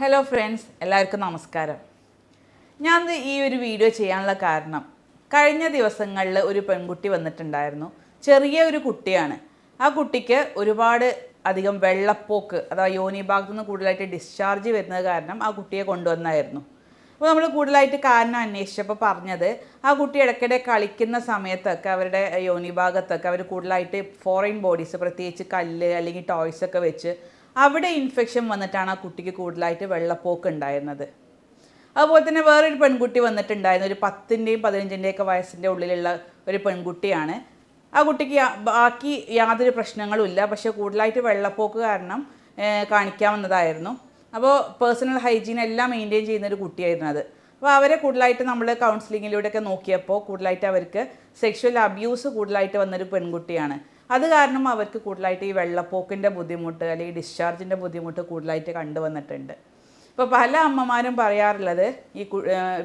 Hello friends എല്ലാവർക്കും നമസ്കാരം. ഞാൻ ഈ ഒരു വീഡിയോ ചെയ്യാനുള്ള കാരണം കഴിഞ്ഞ ദിവസങ്ങളിൽ ഒരു പെൺകുട്ടി വന്നിട്ടുണ്ടായിരുന്നു. ചെറിയ ഒരു കുട്ടിയാണ്. ആ കുട്ടിക്ക് ഒരുപാട് അധികം വെള്ളപ്പോക്ക് അഥവാ യോനി ഭാഗത്തു നിന്ന് കൂടുതലായിട്ട് ഡിസ്ചാർജ് വരുന്നത് കാരണം ആ കുട്ടിയെ കൊണ്ടുവന്നായിരുന്നു. അപ്പോൾ നമ്മൾ കൂടുതലായിട്ട് കാരണം അന്വേഷിച്ചപ്പോൾ പറഞ്ഞത് ആ കുട്ടി ഇടയ്ക്കിടെ കളിക്കുന്ന സമയത്തൊക്കെ അവരുടെ യോനി ഭാഗത്തൊക്കെ അവർ കൂടുതലായിട്ട് ഫോറിൻ ബോഡീസ് പ്രത്യേകിച്ച് കല്ല് അല്ലെങ്കിൽ ടോയ്സൊക്കെ വെച്ച് അവിടെ ഇൻഫെക്ഷൻ വന്നിട്ടാണ് ആ കുട്ടിക്ക് കൂടുതലായിട്ട് വെള്ളപ്പോക്ക് ഉണ്ടായിരുന്നത്. അതുപോലെ തന്നെ വേറൊരു പെൺകുട്ടി വന്നിട്ടുണ്ടായിരുന്നു. ഒരു പത്തിന്റെയും പതിനഞ്ചിന്റെയും ഒക്കെ വയസ്സിന്റെ ഉള്ളിലുള്ള ഒരു പെൺകുട്ടിയാണ്. ആ കുട്ടിക്ക് ബാക്കി യാതൊരു പ്രശ്നങ്ങളും ഇല്ല. പക്ഷേ കൂടുതലായിട്ട് വെള്ളപ്പോക്ക് കാരണം കാണിക്കാവുന്നതായിരുന്നു അപ്പോൾ പേഴ്സണൽ ഹൈജീൻ എല്ലാം മെയിന്റെയിൻ ചെയ്യുന്ന ഒരു കുട്ടിയായിരുന്നു അത്. അപ്പോൾ അവരെ കൂടുതലായിട്ട് നമ്മൾ കൗൺസിലിങ്ങിലൂടെയൊക്കെ നോക്കിയപ്പോൾ കൂടുതലായിട്ട് അവർക്ക് സെക്ഷൽ അബ്യൂസ് കൂടുതലായിട്ട് വന്നൊരു പെൺകുട്ടിയാണ്. അത് കാരണം അവർക്ക് കൂടുതലായിട്ട് ഈ വെള്ളപ്പോക്കിന്റെ ബുദ്ധിമുട്ട് അല്ലെങ്കിൽ ഡിസ്ചാർജിന്റെ ബുദ്ധിമുട്ട് കൂടുതലായിട്ട് കണ്ടുവന്നിട്ടുണ്ട്. ഇപ്പോൾ പല അമ്മമാരും പറയാറുള്ളത് ഈ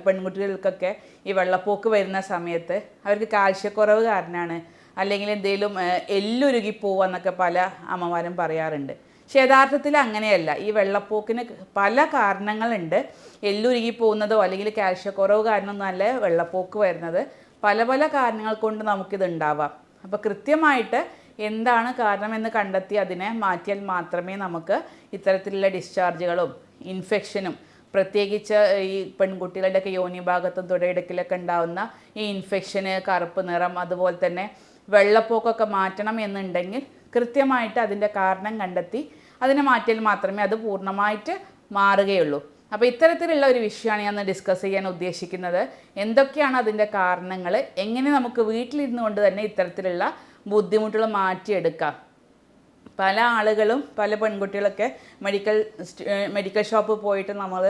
പെൺകുട്ടികൾക്കൊക്കെ ഈ വെള്ളപ്പോക്ക് വരുന്ന സമയത്ത് അവർക്ക് കാൽസ്യക്കുറവ് കാരണമാണ് അല്ലെങ്കിൽ എന്തെങ്കിലും എല്ലുരുകി പോവാന്നൊക്കെ പല അമ്മമാരും പറയാറുണ്ട്. പക്ഷെ യഥാർത്ഥത്തിൽ അങ്ങനെയല്ല. ഈ വെള്ളപ്പോക്കിന് പല കാരണങ്ങളുണ്ട്. എല്ലുരുകി പോകുന്നതോ അല്ലെങ്കിൽ കാൽഷ്യക്കുറവ് കാരണം നല്ല വെള്ളപ്പോക്ക് വരുന്നത്. പല പല കാരണങ്ങൾ കൊണ്ട് നമുക്കിത് ഉണ്ടാവാം അപ്പോൾ കൃത്യമായിട്ട് എന്താണ് കാരണമെന്ന് കണ്ടെത്തി അതിനെ മാറ്റിയാൽ മാത്രമേ നമുക്ക് ഇത്തരത്തിലുള്ള ഡിസ്ചാർജുകളും ഇൻഫെക്ഷനും പ്രത്യേകിച്ച് ഈ പെൺകുട്ടികളുടെയൊക്കെ യോനി ഭാഗത്തും തുടയിടക്കിലൊക്കെ ഉണ്ടാവുന്ന ഈ ഇൻഫെക്ഷന് കറുപ്പ് നിറം അതുപോലെ തന്നെ വെള്ളപ്പൊക്കമൊക്കെ മാറ്റണം എന്നുണ്ടെങ്കിൽ കൃത്യമായിട്ട് അതിന്റെ കാരണം കണ്ടെത്തി അതിനെ മാറ്റിയാൽ മാത്രമേ അത് പൂർണമായിട്ട് മാറുകയുള്ളൂ. അപ്പോൾ ഇത്തരത്തിലുള്ള ഒരു വിഷയമാണ് ഞാൻ ഡിസ്കസ് ചെയ്യാൻ ഉദ്ദേശിക്കുന്നത്. എന്തൊക്കെയാണ് അതിന്റെ കാരണങ്ങൾ എങ്ങനെ നമുക്ക് വീട്ടിലിരുന്നു കൊണ്ട് തന്നെ ഇത്തരത്തിലുള്ള ബുദ്ധിമുട്ടുകൾ മാറ്റിയെടുക്കാം? പല ആളുകളും പല പെൺകുട്ടികളൊക്കെ മെഡിക്കൽ മെഡിക്കൽ ഷോപ്പ് പോയിട്ട് നമ്മൾ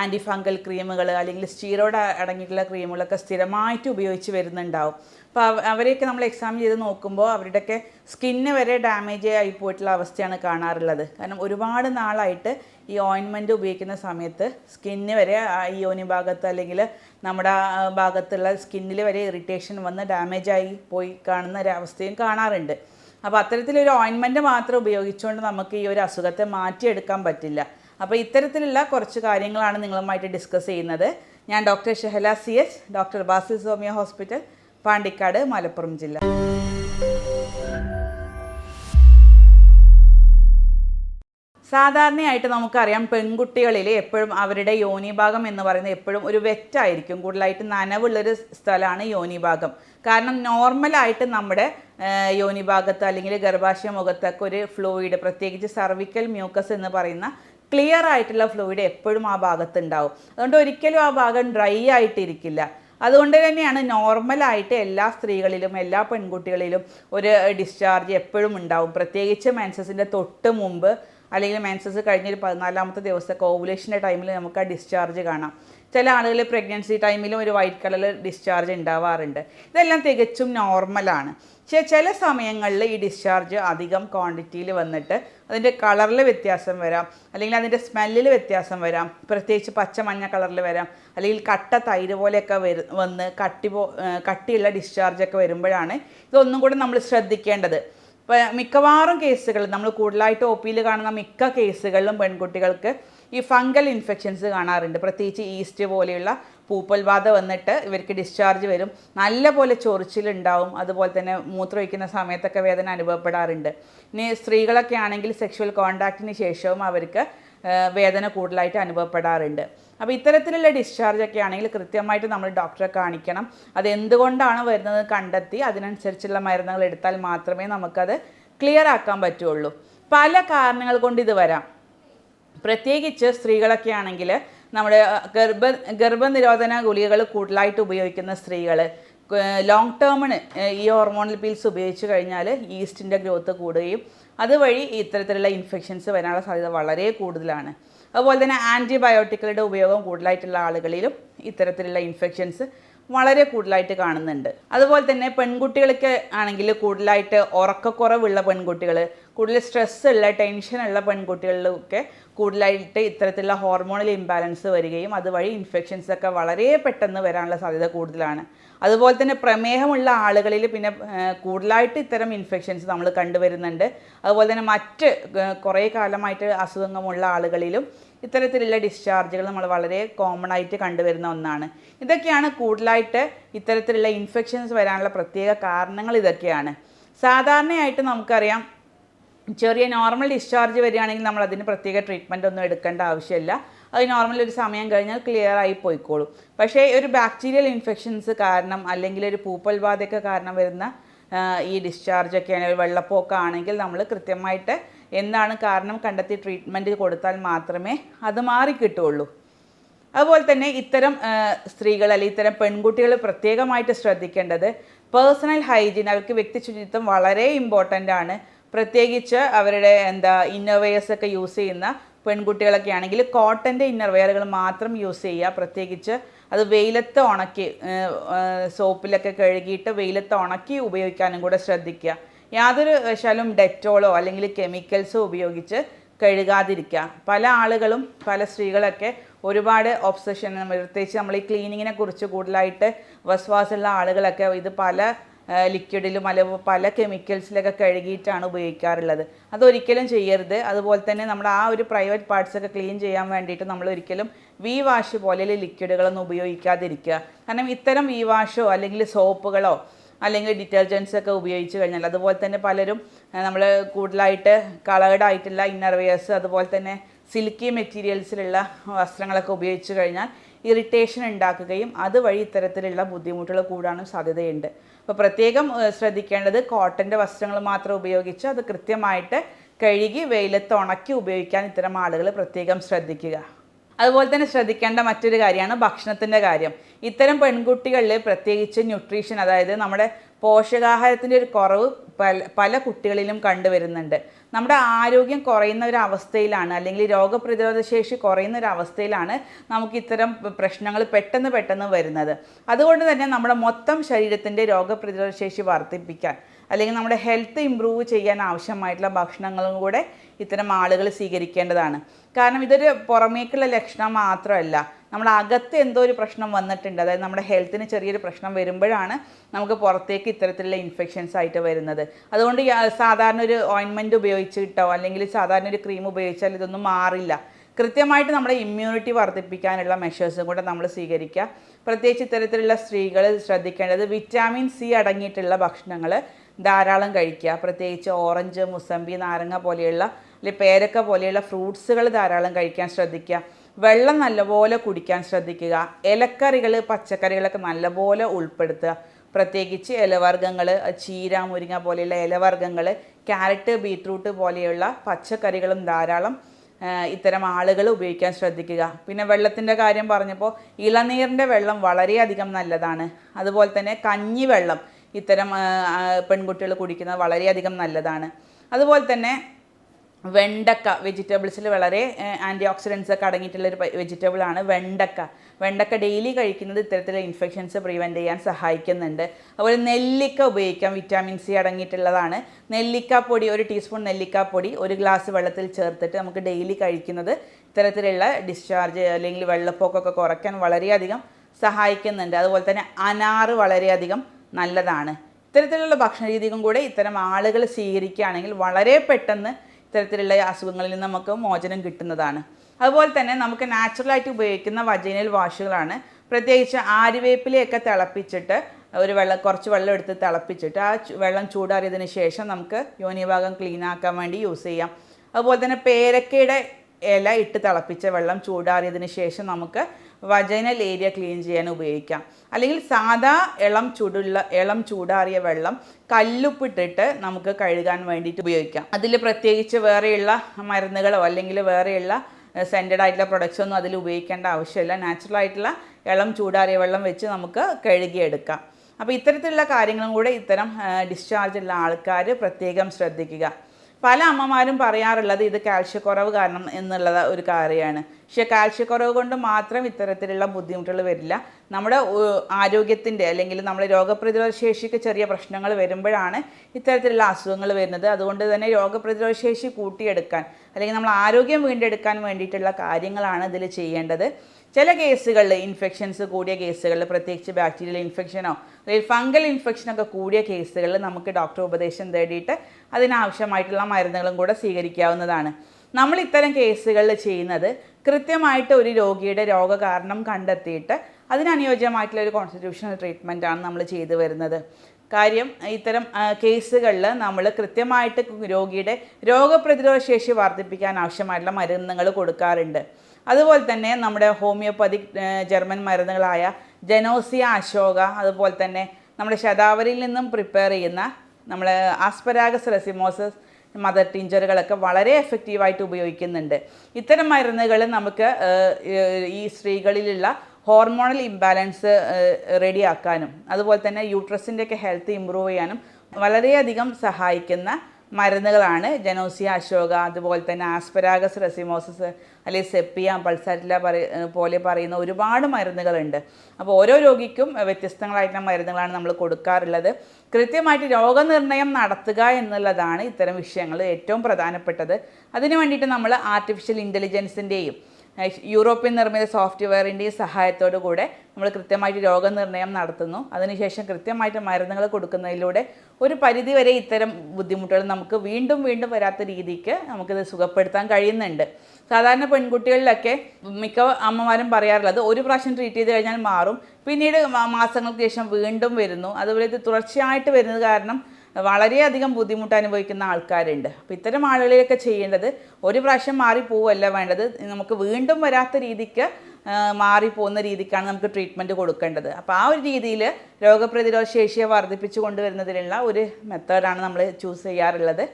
ആന്റി ഫംഗൽ ക്രീമുകൾ അല്ലെങ്കിൽ സ്റ്റീറോയിഡ് അടങ്ങിയിട്ടുള്ള ക്രീമുകളൊക്കെ സ്ഥിരമായിട്ട് ഉപയോഗിച്ച് വരുന്നുണ്ടാവും. അപ്പോൾ അവ അവരെയൊക്കെ നമ്മൾ എക്സാം ചെയ്ത് നോക്കുമ്പോൾ അവരുടെയൊക്കെ സ്കിന്ന് വരെ ഡാമേജ് ആയി പോയിട്ടുള്ള അവസ്ഥയാണ് കാണാറുള്ളത്. കാരണം ഒരുപാട് നാളായിട്ട് ഈ ഓയിൻമെന്റ് ഉപയോഗിക്കുന്ന സമയത്ത് സ്കിന്നിന് വരെ ഈ യോനി ഭാഗത്ത് അല്ലെങ്കിൽ നമ്മുടെ ഭാഗത്തുള്ള സ്കിന്നിൽ വരെ ഇറിറ്റേഷൻ വന്ന് ഡാമേജായി പോയി കാണുന്ന ഒരവസ്ഥയും കാണാറുണ്ട്. അപ്പോൾ അത്തരത്തിലൊരു ഓയിൻമെന്റ് മാത്രം ഉപയോഗിച്ചുകൊണ്ട് നമുക്ക് ഈ ഒരു അസുഖത്തെ മാറ്റിയെടുക്കാൻ പറ്റില്ല. അപ്പോൾ ഇത്തരത്തിലുള്ള കുറച്ച് കാര്യങ്ങളാണ് നിങ്ങളുമായിട്ട് ഡിസ്കസ് ചെയ്യുന്നത്. ഞാൻ doctor Shehala C H doctor Basil Somiya hospital Pandikkad Malappuram ജില്ല. സാധാരണയായിട്ട് നമുക്കറിയാം പെൺകുട്ടികളിൽ എപ്പോഴും അവരുടെ യോനിഭാഗം എന്ന് പറയുന്നത് എപ്പോഴും ഒരു വെറ്റായിരിക്കും. കൂടുതലായിട്ട് നനവുള്ളൊരു സ്ഥലമാണ് യോനിഭാഗം. കാരണം നോർമലായിട്ട് നമ്മുടെ യോനിഭാഗത്ത് യോനി അല്ലെങ്കിൽ ഗർഭാശയ മുഖത്തൊക്കെ ഒരു ഫ്ലൂയിഡ് പ്രത്യേകിച്ച് സർവിക്കൽ മ്യൂക്കസ് എന്ന് പറയുന്ന ക്ലിയർ ആയിട്ടുള്ള ഫ്ലൂയിഡ് എപ്പോഴും ആ ഭാഗത്ത് ഉണ്ടാവും അതുകൊണ്ട് ഒരിക്കലും ആ ഭാഗം ഡ്രൈ ആയിട്ടിരിക്കില്ല. അതുകൊണ്ട് തന്നെയാണ് നോർമലായിട്ട് എല്ലാ സ്ത്രീകളിലും എല്ലാ പെൺകുട്ടികളിലും ഒരു ഡിസ്ചാർജ് എപ്പോഴും ഉണ്ടാവും. പ്രത്യേകിച്ച് മെൻസസിന്റെ തൊട്ട് മുമ്പ് അല്ലെങ്കിൽ മെൻസസ് കഴിഞ്ഞൊരു പതിനാലാമത്തെ ദിവസമൊക്കെ ഓവുലേഷന്റെ ടൈമിൽ നമുക്ക് ആ ഡിസ്ചാർജ് കാണാം. ചില ആളുകൾ പ്രഗ്നൻസി ടൈമിലും ഒരു വൈറ്റ് കളറിൽ ഡിസ്ചാർജ് ഉണ്ടാവാറുണ്ട്. ഇതെല്ലാം തികച്ചും നോർമലാണ് പക്ഷേ ചില സമയങ്ങളിൽ ഈ ഡിസ്ചാർജ് അധികം ക്വാണ്ടിറ്റിയിൽ വന്നിട്ട് അതിന്റെ കളറിൽ വ്യത്യാസം വരാം. അല്ലെങ്കിൽ അതിന്റെ സ്മെല്ലിൽ വ്യത്യാസം വരാം. പ്രത്യേകിച്ച് പച്ച മഞ്ഞ കളറിൽ വരാം. അല്ലെങ്കിൽ കട്ട തൈര് പോലെയൊക്കെ വരു വന്ന് കട്ടി പോ കട്ടിയുള്ള ഡിസ്ചാർജൊക്കെ വരുമ്പോഴാണ് ഇതൊന്നും കൂടെ നമ്മൾ ശ്രദ്ധിക്കേണ്ടത്. ഇപ്പം മിക്കവാറും കേസുകൾ നമ്മൾ കൂടുതലായിട്ട് ഒ പിയിൽ കാണുന്ന മിക്ക കേസുകളിലും പെൺകുട്ടികൾക്ക് ഈ ഫംഗൽ ഇൻഫെക്ഷൻസ് കാണാറുണ്ട്. പ്രത്യേകിച്ച് ഈസ്റ്റ് പോലെയുള്ള പൂപ്പൽ ബാധ വന്നിട്ട് ഇവർക്ക് ഡിസ്ചാർജ് വരും. നല്ല പോലെ ചൊറിച്ചിലുണ്ടാവും. അതുപോലെ തന്നെ മൂത്രമൊഴിക്കുന്ന സമയത്തൊക്കെ വേദന അനുഭവപ്പെടാറുണ്ട്. ഇനി സ്ത്രീകളൊക്കെ ആണെങ്കിൽ സെക്ഷുവൽ കോണ്ടാക്റ്റിന് ശേഷവും അവർക്ക് വേദന കൂടുതലായിട്ട് അനുഭവപ്പെടാറുണ്ട്. അപ്പോൾ ഇത്തരത്തിലുള്ള ഡിസ്ചാർജ് ഒക്കെ ആണെങ്കിൽ കൃത്യമായിട്ട് നമ്മൾ ഡോക്ടറെ കാണിക്കണം. അത് എന്തുകൊണ്ടാണ് വരുന്നത് കണ്ടെത്തി അതിനനുസരിച്ചുള്ള മരുന്നുകൾ എടുത്താൽ മാത്രമേ നമുക്കത് ക്ലിയർ ആക്കാൻ പറ്റുള്ളൂ. പല കാരണങ്ങൾ കൊണ്ട് ഇത് വരാം. പ്രത്യേകിച്ച് സ്ത്രീകളൊക്കെ ആണെങ്കിൽ നമ്മുടെ ഗർഭ ഗർഭനിരോധന ഗുളികകൾ കൂടുതലായിട്ട് ഉപയോഗിക്കുന്ന സ്ത്രീകൾ ലോങ് ടേമിന് ഈ ഹോർമോണൽ പീൽസ് ഉപയോഗിച്ച് കഴിഞ്ഞാൽ ഈസ്റ്റിന്റെ ഗ്രോത്ത് കൂടുകയും അതുവഴി ഇത്തരത്തിലുള്ള ഇൻഫെക്ഷൻസ് വരാനുള്ള സാധ്യത വളരെ കൂടുതലാണ്. അതുപോലെ തന്നെ ആന്റിബയോട്ടിക്കുകളുടെ ഉപയോഗം കൂടുതലായിട്ടുള്ള ആളുകളിലും ഇത്തരത്തിലുള്ള ഇൻഫെക്ഷൻസ് വളരെ കൂടുതലായിട്ട് കാണുന്നുണ്ട്. അതുപോലെ തന്നെ പെൺകുട്ടികൾക്ക് ആണെങ്കിൽ കൂടുതലായിട്ട് ഉറക്കക്കുറവുള്ള പെൺകുട്ടികൾ കൂടുതൽ ടെൻഷൻ ഉള്ള പെൺകുട്ടികളിലൊക്കെ കൂടുതലായിട്ട് ഇത്തരത്തിലുള്ള ഹോർമോണൽ ഇംബാലൻസ് വരികയും അതുവഴി ഇൻഫെക്ഷൻസ് ഒക്കെ വളരെ പെട്ടെന്ന് വരാനുള്ള സാധ്യത കൂടുതലാണ്. അതുപോലെ തന്നെ പ്രമേഹമുള്ള ആളുകളിൽ പിന്നെ കൂടുതലായിട്ട് ഇത്തരം ഇൻഫെക്ഷൻസ് നമ്മൾ കണ്ടുവരുന്നുണ്ട്. അതുപോലെ തന്നെ മറ്റ് കുറേ കാലമായിട്ട് അസുഖങ്ങളുള്ള ആളുകളിലും ഇത്തരത്തിലുള്ള ഡിസ്ചാർജുകൾ നമ്മൾ വളരെ കോമൺ ആയിട്ട് കണ്ടുവരുന്ന ഒന്നാണ്. ഇതൊക്കെയാണ് കൂടുതലായിട്ട് ഇത്തരത്തിലുള്ള ഇൻഫെക്ഷൻസ് വരാനുള്ള പ്രത്യേക കാരണങ്ങൾ ഇതൊക്കെയാണ്. സാധാരണയായിട്ട് നമുക്കറിയാം ചെറിയ നോർമൽ ഡിസ്ചാർജ് വരികയാണെങ്കിൽ നമ്മൾ അതിന് പ്രത്യേക ട്രീറ്റ്മെന്റ് ഒന്നും എടുക്കേണ്ട ആവശ്യമില്ല. അത് നോർമൽ ഒരു സമയം കഴിഞ്ഞാൽ ക്ലിയർ ആയി പോയിക്കോളും. പക്ഷേ ഒരു ബാക്ടീരിയൽ ഇൻഫെക്ഷൻസ് കാരണം അല്ലെങ്കിൽ ഒരു പൂപ്പൽ ബാധയൊക്കെ കാരണം വരുന്ന ഈ ഈ ഡിസ്ചാർജൊക്കെ ആണെങ്കിൽ വെള്ളപ്പൊക്കം ആണെങ്കിൽ നമ്മൾ കൃത്യമായിട്ട് എന്താണ് കാരണം കണ്ടെത്തി ട്രീറ്റ്മെന്റ് കൊടുത്താൽ മാത്രമേ അത് മാറി കിട്ടുള്ളൂ അതുപോലെ തന്നെ ഇത്തരം സ്ത്രീകൾ അല്ലെങ്കിൽ ഇത്തരം പെൺകുട്ടികൾ പ്രത്യേകമായിട്ട് ശ്രദ്ധിക്കേണ്ടത് പേഴ്സണൽ ഹൈജീൻ അവർക്ക് വ്യക്തി ശുചിത്വം വളരെ ഇമ്പോർട്ടന്റ് ആണ്. പ്രത്യേകിച്ച് അവരുടെ എന്താ ഇന്നർവെയർസ് ഒക്കെ യൂസ് ചെയ്യുന്ന പെൺകുട്ടികളൊക്കെ ആണെങ്കിൽ കോട്ടന്റെ ഇന്നർവെയറുകൾ മാത്രം യൂസ് ചെയ്യുക. പ്രത്യേകിച്ച് അത് വെയിലത്ത് ഉണക്കി സോപ്പിലൊക്കെ കഴുകിയിട്ട് വെയിലത്ത് ഉണക്കി ഉപയോഗിക്കാനും കൂടെ ശ്രദ്ധിക്കുക. യാതൊരു വശാലും ഡെറ്റോളോ അല്ലെങ്കിൽ കെമിക്കൽസോ ഉപയോഗിച്ച് കഴുകാതിരിക്കുക. പല ആളുകളും പല സ്ത്രീകളൊക്കെ ഒരുപാട് ഒബ്സഷൻ പ്രത്യേകിച്ച് നമ്മൾ ഈ ക്ലീനിങ്ങിനെ കുറിച്ച് കൂടുതലായിട്ട് വസ്വാസുള്ള ആളുകളൊക്കെ ഇത് പല ലിക്വിഡിലും അല്ലെങ്കിൽ പല കെമിക്കൽസിലൊക്കെ കഴുകിയിട്ടാണ് ഉപയോഗിക്കാറുള്ളത്. അതൊരിക്കലും ചെയ്യരുത്. അതുപോലെ തന്നെ നമ്മൾ ആ ഒരു പ്രൈവറ്റ് പാർട്സൊക്കെ ക്ലീൻ ചെയ്യാൻ വേണ്ടിയിട്ട് നമ്മൾ ഒരിക്കലും വി വാഷ് പോലെയുള്ള ലിക്വിഡുകളൊന്നും ഉപയോഗിക്കാതിരിക്കുക. കാരണം ഇത്തരം വി വാഷോ അല്ലെങ്കിൽ സോപ്പുകളോ അല്ലെങ്കിൽ ഡിറ്റർജൻസ് ഒക്കെ ഉപയോഗിച്ച് കഴിഞ്ഞാൽ. അതുപോലെ തന്നെ പലരും നമ്മൾ കൂടുതലായിട്ട് കളേർഡ് ആയിട്ടുള്ള ഇന്നർവെയേഴ്സ് അതുപോലെ തന്നെ സിൽക്കി മെറ്റീരിയൽസിലുള്ള വസ്ത്രങ്ങളൊക്കെ ഉപയോഗിച്ച് കഴിഞ്ഞാൽ ഇറിറ്റേഷൻ ഉണ്ടാക്കുകയും അതുവഴി ഇത്തരത്തിലുള്ള ബുദ്ധിമുട്ടുകൾ കൂടാനും സാധ്യതയുണ്ട്. അപ്പോൾ പ്രത്യേകം ശ്രദ്ധിക്കേണ്ടത് കോട്ടന്റെ വസ്ത്രങ്ങൾ മാത്രം ഉപയോഗിച്ച് അത് കൃത്യമായിട്ട് കഴുകി വെയിലത്ത് ഉണക്കി ഉപയോഗിക്കാൻ ഇത്തരം ആളുകൾ പ്രത്യേകം ശ്രദ്ധിക്കുക. അതുപോലെ തന്നെ ശ്രദ്ധിക്കേണ്ട മറ്റൊരു കാര്യമാണ് ഭക്ഷണത്തിന്റെ കാര്യം. ഇത്തരം പെൺകുട്ടികളിൽ പ്രത്യേകിച്ച് ന്യൂട്രീഷൻ അതായത് നമ്മുടെ പോഷകാഹാരത്തിന്റെ ഒരു കുറവ് പല പല കുട്ടികളിലും കണ്ടുവരുന്നുണ്ട്. നമ്മുടെ ആരോഗ്യം കുറയുന്ന ഒരു അവസ്ഥയിലാണ് അല്ലെങ്കിൽ രോഗപ്രതിരോധ ശേഷി കുറയുന്ന ഒരു അവസ്ഥയിലാണ് നമുക്ക് ഇത്തരം പ്രശ്നങ്ങൾ പെട്ടെന്ന് പെട്ടെന്ന് വരുന്നത്. അതുകൊണ്ട് തന്നെ നമ്മുടെ മൊത്തം ശരീരത്തിന്റെ രോഗപ്രതിരോധ ശേഷി വർദ്ധിപ്പിക്കാൻ അല്ലെങ്കിൽ നമ്മുടെ ഹെൽത്ത് ഇമ്പ്രൂവ് ചെയ്യാൻ ആവശ്യമായിട്ടുള്ള ഭക്ഷണങ്ങളും കൂടെ ഇത്തരം ആളുകൾ സ്വീകരിക്കേണ്ടതാണ്. കാരണം ഇതൊരു പുറമേക്കുള്ള ലക്ഷണം മാത്രമല്ല. നമ്മുടെ അകത്ത് എന്തോ ഒരു പ്രശ്നം വന്നിട്ടുണ്ട്. അതായത് നമ്മുടെ ഹെൽത്തിന് ചെറിയൊരു പ്രശ്നം വരുമ്പോഴാണ് നമുക്ക് പുറത്തേക്ക് ഇത്തരത്തിലുള്ള ഇൻഫെക്ഷൻസ് ആയിട്ട് വരുന്നത്. അതുകൊണ്ട് സാധാരണ ഒരു ഓയിൻമെന്റ് ഉപയോഗിച്ചിട്ടോ അല്ലെങ്കിൽ സാധാരണ ഒരു ക്രീം ഉപയോഗിച്ചാൽ ഇതൊന്നും മാറില്ല. കൃത്യമായിട്ട് നമ്മുടെ ഇമ്മ്യൂണിറ്റി വർദ്ധിപ്പിക്കാനുള്ള മെഷേഴ്സും കൂടെ നമ്മൾ സ്വീകരിക്കുക. പ്രത്യേകിച്ച് ഇത്തരത്തിലുള്ള സ്ത്രീകൾ ശ്രദ്ധിക്കേണ്ടത് വിറ്റാമിൻ സി അടങ്ങിയിട്ടുള്ള ഭക്ഷണങ്ങൾ ധാരാളം കഴിക്കുക. പ്രത്യേകിച്ച് ഓറഞ്ച് മുസമ്പി നാരങ്ങ പോലെയുള്ള അല്ലെങ്കിൽ പേരക്ക പോലെയുള്ള ഫ്രൂട്ട്സുകൾ ധാരാളം കഴിക്കാൻ ശ്രദ്ധിക്കുക. വെള്ളം നല്ലപോലെ കുടിക്കാൻ ശ്രദ്ധിക്കുക. ഇലക്കറികൾ പച്ചക്കറികളൊക്കെ നല്ലപോലെ ഉൾപ്പെടുത്തുക. പ്രത്യേകിച്ച് ഇലവർഗങ്ങൾ ചീര മുരിങ്ങ പോലെയുള്ള ഇലവർഗങ്ങൾ ക്യാരറ്റ് ബീട്രൂട്ട് പോലെയുള്ള പച്ചക്കറികളും ധാരാളം ഇത്തരം ആളുകൾ ഉപയോഗിക്കാൻ ശ്രദ്ധിക്കുക. പിന്നെ വെള്ളത്തിന്റെ കാര്യം പറഞ്ഞപ്പോൾ ഇളനീരിന്റെ വെള്ളം വളരെയധികം നല്ലതാണ്. അതുപോലെ തന്നെ കഞ്ഞിവെള്ളം. ഇത്തരം പെൺകുട്ടികൾ കുടിക്കുന്നത് വളരെയധികം നല്ലതാണ്. അതുപോലെ തന്നെ വെണ്ടക്ക വെജിറ്റബിൾസിൽ വളരെ ആന്റി ഓക്സിഡൻസ് ഒക്കെ അടങ്ങിയിട്ടുള്ള ഒരു വെജിറ്റബിൾ ആണ് വെണ്ടക്ക. വെണ്ടക്ക ഡെയിലി കഴിക്കുന്നത് ഇത്തരത്തിലുള്ള ഇൻഫെക്ഷൻസ് പ്രിവെന്റ് ചെയ്യാൻ സഹായിക്കുന്നുണ്ട്. അതുപോലെ നെല്ലിക്ക ഉപയോഗിക്കാം വിറ്റാമിൻ സി അടങ്ങിയിട്ടുള്ളതാണ്. നെല്ലിക്കാപ്പൊടി ഒരു ടീസ്പൂൺ നെല്ലിക്കാപ്പൊടി ഒരു ഗ്ലാസ് വെള്ളത്തിൽ ചേർത്തിട്ട് നമുക്ക് ഡെയിലി കഴിക്കുന്നത് ഇത്തരത്തിലുള്ള ഡിസ്ചാർജ് അല്ലെങ്കിൽ വെള്ളപ്പൊക്കമൊക്കെ കുറയ്ക്കാൻ വളരെയധികം സഹായിക്കുന്നുണ്ട്. അതുപോലെ തന്നെ അനാറ് വളരെയധികം നല്ലതാണ്. ഇത്തരത്തിലുള്ള ഭക്ഷണ രീതികളും കൂടെ ഇത്തരം ആളുകൾ സ്വീകരിക്കുകയാണെങ്കിൽ വളരെ പെട്ടെന്ന് ഇത്തരത്തിലുള്ള അസുഖങ്ങളിൽ നിന്ന് നമുക്ക് മോചനം കിട്ടുന്നതാണ്. അതുപോലെ തന്നെ നമുക്ക് നാച്ചുറലായിട്ട് ഉപയോഗിക്കുന്ന വജൈനൽ വാഷുകളാണ് പ്രത്യേകിച്ച് ആര്യവേപ്പിലയൊക്കെ തിളപ്പിച്ചിട്ട് ഒരു വെള്ളം കുറച്ച് വെള്ളം എടുത്ത് തിളപ്പിച്ചിട്ട് ആ വെള്ളം ചൂടാറിയതിന് ശേഷം നമുക്ക് യോനി ഭാഗം ക്ലീൻ ആക്കാൻ വേണ്ടി യൂസ് ചെയ്യാം. അതുപോലെ തന്നെ പേരക്കയുടെ ഇല ഇട്ട് തിളപ്പിച്ച വെള്ളം ചൂടാറിയതിന് ശേഷം നമുക്ക് വജൈനൽ ഏരിയ ക്ലീൻ ചെയ്യാൻ ഉപയോഗിക്കാം. അല്ലെങ്കിൽ സാധാ ഇളം ചൂടുള്ള ഇളം ചൂടാറിയ വെള്ളം കല്ലുപ്പിട്ടിട്ട് നമുക്ക് കഴുകാൻ വേണ്ടിയിട്ട് ഉപയോഗിക്കാം. അതിൽ പ്രത്യേകിച്ച് വേറെയുള്ള മരുന്നുകളോ അല്ലെങ്കിൽ വേറെയുള്ള സെന്റഡ് ആയിട്ടുള്ള പ്രൊഡക്ട്സ് ഒന്നും അതിൽ ഉപയോഗിക്കേണ്ട ആവശ്യമില്ല. നാച്ചുറൽ ആയിട്ടുള്ള ഇളം ചൂടാറിയ വെള്ളം വെച്ച് നമുക്ക് കഴുകിയെടുക്കാം. അപ്പോൾ ഇത്തരത്തിലുള്ള കാര്യങ്ങളും കൂടെ ഇത്തരം ഡിസ്ചാർജ് ഉള്ള ആൾക്കാർ പ്രത്യേകം ശ്രദ്ധിക്കുക. പല അമ്മമാരും പറയാറുള്ളത് ഇത് കാൽഷ്യക്കുറവ് കാരണം എന്നുള്ളത് ഒരു കാര്യമാണ്. പക്ഷെ കാൽഷ്യക്കുറവ് കൊണ്ട് മാത്രം ഇത്തരത്തിലുള്ള ബുദ്ധിമുട്ടുകൾ വരില്ല. നമ്മുടെ ആരോഗ്യത്തിന്റെ അല്ലെങ്കിൽ നമ്മുടെ രോഗപ്രതിരോധ ശേഷിക്ക് ചെറിയ പ്രശ്നങ്ങൾ വരുമ്പോഴാണ് ഇത്തരത്തിലുള്ള അസുഖങ്ങൾ വരുന്നത്. അതുകൊണ്ട് തന്നെ രോഗപ്രതിരോധ ശേഷി കൂട്ടിയെടുക്കാൻ അല്ലെങ്കിൽ നമ്മൾ ആരോഗ്യം വീണ്ടെടുക്കാൻ വേണ്ടിയിട്ടുള്ള കാര്യങ്ങളാണ് ഇതിൽ ചെയ്യേണ്ടത്. ചില കേസുകളിൽ ഇൻഫെക്ഷൻസ് കൂടിയ കേസുകളിൽ പ്രത്യേകിച്ച് ബാക്ടീരിയൽ ഇൻഫെക്ഷനോ അല്ലെങ്കിൽ ഫംഗൽ ഇൻഫെക്ഷനൊക്കെ കൂടിയ കേസുകളിൽ നമുക്ക് ഡോക്ടർ ഉപദേശം തേടിയിട്ട് അതിനാവശ്യമായിട്ടുള്ള മരുന്നുകളും കൂടെ സ്വീകരിക്കാവുന്നതാണ്. നമ്മൾ ഇത്തരം കേസുകളിൽ ചെയ്യുന്നത് കൃത്യമായിട്ട് ഒരു രോഗിയുടെ രോഗകാരണം കണ്ടെത്തിയിട്ട് അതിനനുയോജ്യമായിട്ടുള്ള ഒരു കോൺസ്റ്റിറ്റ്യൂഷണൽ ട്രീറ്റ്മെന്റ് ആണ് നമ്മൾ ചെയ്തു വരുന്നത്. കാര്യം ഇത്തരം കേസുകളിൽ നമ്മൾ കൃത്യമായിട്ട് രോഗിയുടെ രോഗപ്രതിരോധ ശേഷി വർദ്ധിപ്പിക്കാൻ ആവശ്യമായിട്ടുള്ള മരുന്നുകൾ കൊടുക്കാറുണ്ട്. അതുപോലെ തന്നെ നമ്മുടെ ഹോമിയോപ്പതിക് ജർമ്മൻ മരുന്നുകളായ ജനോസിയ അശോക അതുപോലെ തന്നെ നമ്മുടെ ശതാവരിയിൽ നിന്നും പ്രിപ്പയർ ചെയ്യുന്ന നമ്മൾ ആസ്പരാഗസ് റെസിമോസസ് മദർ ടിഞ്ചറുകളൊക്കെ വളരെ എഫക്റ്റീവായിട്ട് ഉപയോഗിക്കുന്നുണ്ട്. ഇത്തരം മരുന്നുകൾ നമുക്ക് ഈ സ്ത്രീകളിലുള്ള ഹോർമോണൽ ഇംബാലൻസ് റെഡിയാക്കാനും അതുപോലെ തന്നെ യൂട്രസിന്റെയൊക്കെ ഹെൽത്ത് ഇമ്പ്രൂവ് ചെയ്യാനും വളരെയധികം സഹായിക്കുന്ന മരുന്നുകളാണ്. ജനോസിയ അശോക അതുപോലെ തന്നെ ആസ്പരാഗസ് റെസിമോസസ് അല്ലെങ്കിൽ സെപ്പിയ പൾസാറ്റില പറയ പോലെ പറയുന്ന ഒരുപാട് മരുന്നുകളുണ്ട്. അപ്പോൾ ഓരോ രോഗിക്കും വ്യത്യസ്തങ്ങളായിട്ടുള്ള മരുന്നുകളാണ് നമ്മൾ കൊടുക്കാറുള്ളത്. കൃത്യമായിട്ട് രോഗനിർണയം നടത്തുക എന്നുള്ളതാണ് ഇത്തരം വിഷയങ്ങൾ ഏറ്റവും പ്രധാനപ്പെട്ടത്. അതിനു വേണ്ടിയിട്ട് നമ്മൾ ആർട്ടിഫിഷ്യൽ ഇന്റലിജൻസിന്റെയും യൂറോപ്യൻ നിർമ്മിത സോഫ്റ്റ്വെയറിന്റെയും സഹായത്തോടു കൂടെ നമ്മൾ കൃത്യമായിട്ട് രോഗനിർണയം നടത്തുന്നു. അതിനുശേഷം കൃത്യമായിട്ട് മരുന്നുകൾ കൊടുക്കുന്നതിലൂടെ ഒരു പരിധിവരെ ഇത്തരം ബുദ്ധിമുട്ടുകൾ നമുക്ക് വീണ്ടും വീണ്ടും വരാത്ത രീതിക്ക് നമുക്കിത് സുഖപ്പെടുത്താൻ കഴിയുന്നുണ്ട്. സാധാരണ പെൺകുട്ടികളിലൊക്കെ മിക്ക അമ്മമാരും പറയാറുള്ളത് ഒരു പ്രാവശ്യം ട്രീറ്റ് ചെയ്ത് കഴിഞ്ഞാൽ മാറും. പിന്നീട് മാസങ്ങൾക്ക് ശേഷം വീണ്ടും വരുന്നു. അതുപോലെ ഇത് തുടർച്ചയായിട്ട് വരുന്നത് കാരണം വളരെയധികം ബുദ്ധിമുട്ട് അനുഭവിക്കുന്ന ആൾക്കാരുണ്ട്. അപ്പോൾ ഇത്തരം ആളുകളെയൊക്കെ ചെയ്യേണ്ടത് ഒരു പ്രാവശ്യം മാറിപ്പോവല്ല വേണ്ടത്. നമുക്ക് വീണ്ടും വരാത്ത രീതിക്ക് മാറിപ്പോകുന്ന രീതിക്കാണ് നമുക്ക് ട്രീറ്റ്മെന്റ് കൊടുക്കേണ്ടത്. അപ്പോൾ ആ ഒരു രീതിയിൽ രോഗപ്രതിരോധ ശേഷിയെ വർദ്ധിപ്പിച്ചു കൊണ്ടുവരുന്നതിനുള്ള ഒരു മെത്തേഡാണ് നമ്മൾ ചൂസ് ചെയ്യാറുള്ളത്.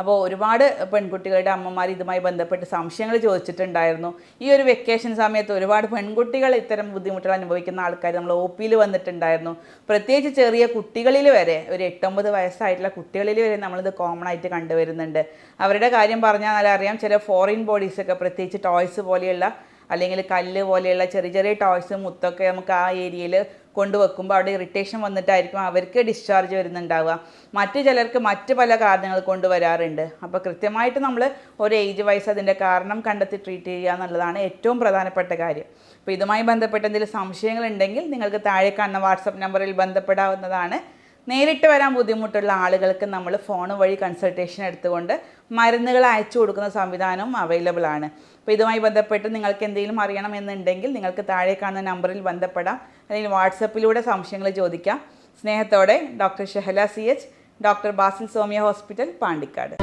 അപ്പോൾ ഒരുപാട് പെൺകുട്ടികളുടെ അമ്മമാർ ഇതുമായി ബന്ധപ്പെട്ട് സംശയങ്ങൾ ചോദിച്ചിട്ടുണ്ടായിരുന്നു. ഈ ഒരു വെക്കേഷൻ സമയത്ത് ഒരുപാട് പെൺകുട്ടികൾ ഇത്തരം ബുദ്ധിമുട്ടുകൾ അനുഭവിക്കുന്ന ആൾക്കാർ നമ്മൾ ഒ പിയിൽ വന്നിട്ടുണ്ടായിരുന്നു. പ്രത്യേകിച്ച് ചെറിയ കുട്ടികളിൽ വരെ ഒരു എട്ടൊമ്പത് വയസ്സായിട്ടുള്ള കുട്ടികളിൽ വരെ നമ്മളിത് കോമൺ ആയിട്ട് കണ്ടുവരുന്നുണ്ട്. അവരുടെ കാര്യം പറഞ്ഞാൽ അറിയാം ചില ഫോറിൻ ബോഡീസൊക്കെ പ്രത്യേകിച്ച് ടോയ്സ് പോലെയുള്ള അല്ലെങ്കിൽ കല്ല് പോലെയുള്ള ചെറിയ ചെറിയ ടോയ്സ് മുത്തൊക്കെ നമുക്ക് ആ ഏരിയയിൽ കൊണ്ടുവെക്കുമ്പോൾ അവിടെ ഇറിറ്റേഷൻ വന്നിട്ടായിരിക്കും അവർക്ക് ഡിസ്ചാർജ് വരുന്നുണ്ടാവുക. മറ്റു ചിലർക്ക് മറ്റ് പല കാരണങ്ങൾ കൊണ്ടുവരാറുണ്ട്. അപ്പോൾ കൃത്യമായിട്ട് നമ്മൾ ഒരു ഏജ് വൈസ് അതിന്റെ കാരണം കണ്ടെത്തി ട്രീറ്റ് ചെയ്യുക എന്നുള്ളതാണ് ഏറ്റവും പ്രധാനപ്പെട്ട കാര്യം. അപ്പോൾ ഇതുമായി ബന്ധപ്പെട്ട് എന്തെങ്കിലും സംശയങ്ങളുണ്ടെങ്കിൽ നിങ്ങൾക്ക് താഴെ കാണുന്ന വാട്സപ്പ് നമ്പറിൽ ബന്ധപ്പെടാവുന്നതാണ്. നേരിട്ട് വരാൻ ബുദ്ധിമുട്ടുള്ള ആളുകൾക്ക് നമ്മൾ ഫോൺ വഴി കൺസൾട്ടേഷൻ എടുത്തുകൊണ്ട് മരുന്നുകൾ അയച്ചു കൊടുക്കുന്ന സംവിധാനവും അവൈലബിൾ ആണ്. അപ്പോൾ ഇതുമായി ബന്ധപ്പെട്ട് നിങ്ങൾക്ക് എന്തെങ്കിലും അറിയണമെന്നുണ്ടെങ്കിൽ നിങ്ങൾക്ക് താഴെ കാണുന്ന നമ്പറിൽ ബന്ധപ്പെടാം. അല്ലെങ്കിൽ വാട്സപ്പിലൂടെ സംശയങ്ങൾ ചോദിക്കാം. സ്നേഹത്തോടെ doctor Shehala C H doctor Basil Somiya hospital Pandikkad.